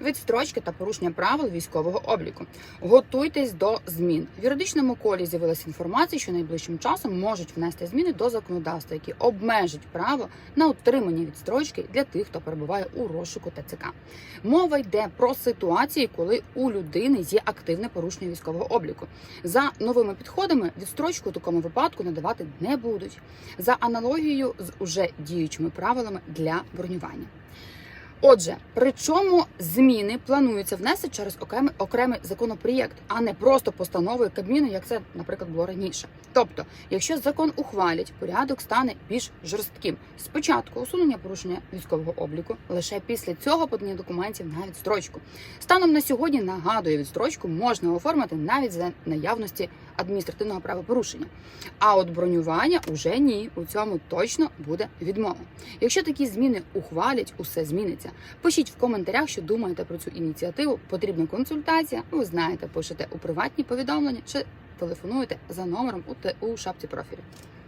відстрочки та порушення правил військового обліку. Готуйтесь до змін. В юридичному колі з'явилася інформація, що найближчим часом можуть внести зміни до законодавства, які обмежать право на отримання відстрочки для тих, хто перебуває у розшуку ТЦК. Мова йде про ситуації, коли у людини є активне порушення військового обліку. За новими підходами відстрочку у такому випадку надавати не будуть за аналогією з уже діючими правилами для бронювання. Отже, причому зміни плануються внести через окремий окремий законопроєкт, а не просто постановою Кабміну, як це, наприклад, було раніше. Тобто, якщо закон ухвалять, порядок стане більш жорстким. Спочатку усунення порушення військового обліку, лише після цього подання документів на відстрочку. Станом на сьогодні нагадую, відстрочку можна оформити навіть за наявності адміністративного правопорушення. А от бронювання уже ні. У цьому точно буде відмова. Якщо такі зміни ухвалять, усе зміниться. Пишіть в коментарях, що думаєте про цю ініціативу. Потрібна консультація. Ви знаєте, пишете у приватні повідомлення чи телефонуєте за номером у шапці профілю.